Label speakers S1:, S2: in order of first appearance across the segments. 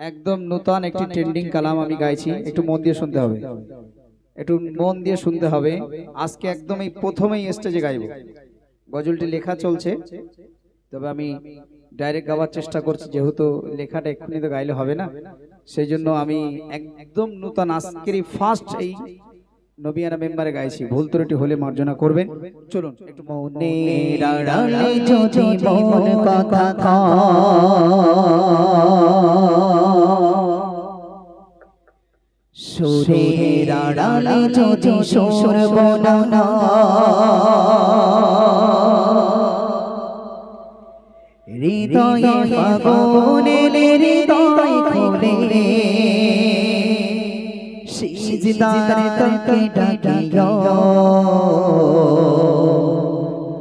S1: একদম নতুন একটি ট্রেন্ডিং কালাম আমি গাইছি। একটু মন দিয়ে শুনতে হবে। একটু মন দিয়ে শুনতে হবে। আজকে একদম এই প্রথমেই স্টেজে গাইব। গজলটি লেখা চলছে। তবে আমি ডাইরেক্ট গাওয়ার চেষ্টা করছি যেহেতু লেখাটা এক্ষুনি তো গাইলে হবে না। সেই জন্য আমি একদম নতুন আজকেরই ফার্স্ট এই নবিয়ানা মেম্বারে গাইছি। ভুল ত্রুটি হলে মার্জনা করবেন। চলুন একটু মনে
S2: রাড়ালে যদি সিজদার তকে ডাকিও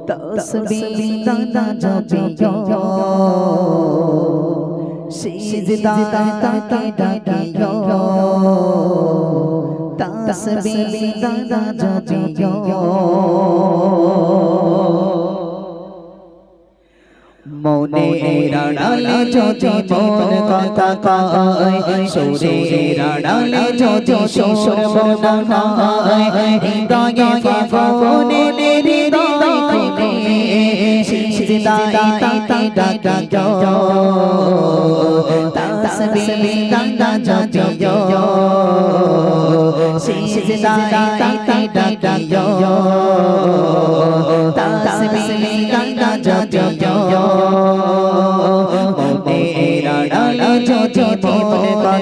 S2: তসবিহ দাদা জপিও সিজদার তকে ডাকিও তসবিহ দাদা জপিও মনে রাড়ালে যদি মন কথা কয় সুরে রাড়ালে যদি সুর বনায় হৃদয়ে ফাগুনে হৃদয় খুলে সিজদায় তাকে ডাকিও তসবিহ দাদা জপিও সিজদায় তাকে ডাকিও তসবিহ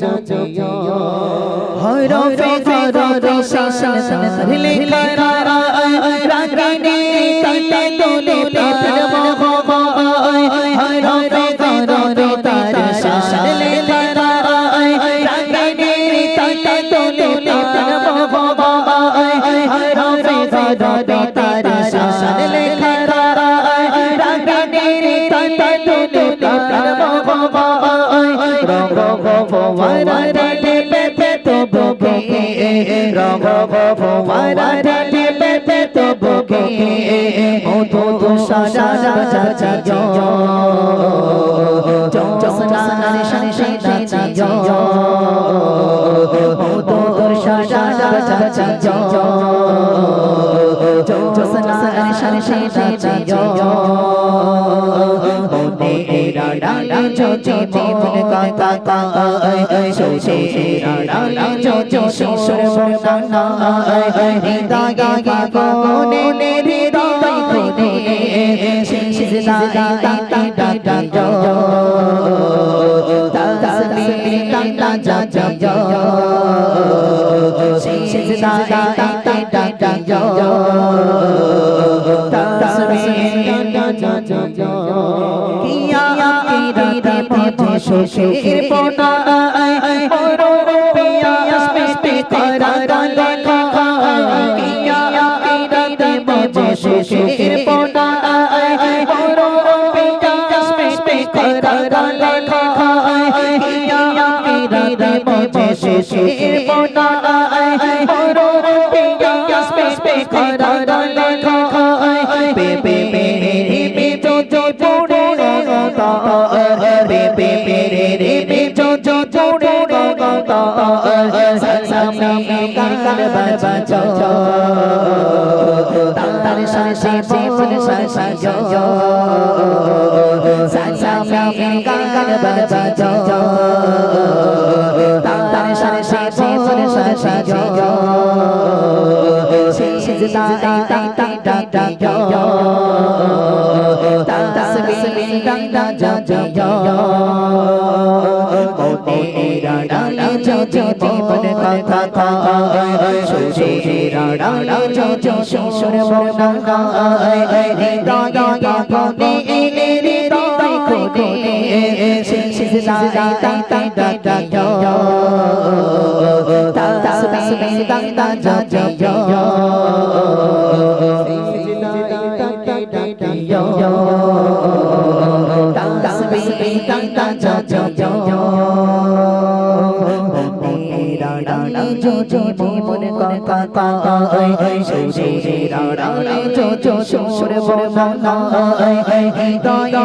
S2: ডাকিও হরফে হরফে শাসন লেখা রাগিনী তলে তোলে প্রেম হরফে হরফে তার শাসন লেখা রাগিনী তলে তোলে প্রেম হরফে হরফে রঙ্গ ভবরা রে পেপে তো বগে মধু তো সারা চাচা জো জসনা শনি শনি জো মধু তো সারা চাচা জো জসনা শনি শনি জো মনে যদি মন কথা সুরে রাডালা যদি সুর বনায় হৃদয়ে ফাগুনে হৃদয় খুলে সিজদায় তাকে ডাকিও তসবিহ দাদা জপিও সিজদায় তাকে ডাকিও তসবিহ পথে শ্বশুর পোনা ওরো পিয়া স্পে গতা সাসামি কাকার বাজা চো তার সাসে জীবন সাসা জো সাসামি কাকার বাজা চো তার সাসে জীবন সাসা জো সিজদায় তাকে ডাকিও তসবিহ দাদা জপিও মনে সুরে রাড়ালে যদি সুর বনায় হৃদয়ে ফাগুনে হৃদয় খোদে সিজদায় তাই তাই তাই তাসবিহ তাই তাই তাই তাসবিহ তাই তাই ডালে জো জো জীবনে কথা কয় ডালে জো জো সুরে বনায় দয়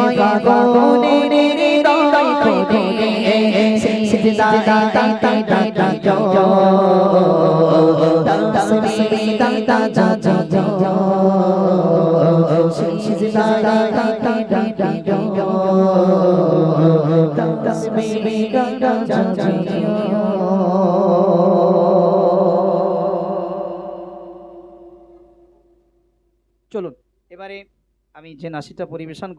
S2: গগনে রে রে দয় খোদে সিজদা তাই তাই তাই তাই তসবিহ তাই তাই তাই সিজদা তাই তাই তাই তাই তসবিহ তাই তাই তাই
S1: চলুন এবারে আমি যে নাসিটা পরিবেশন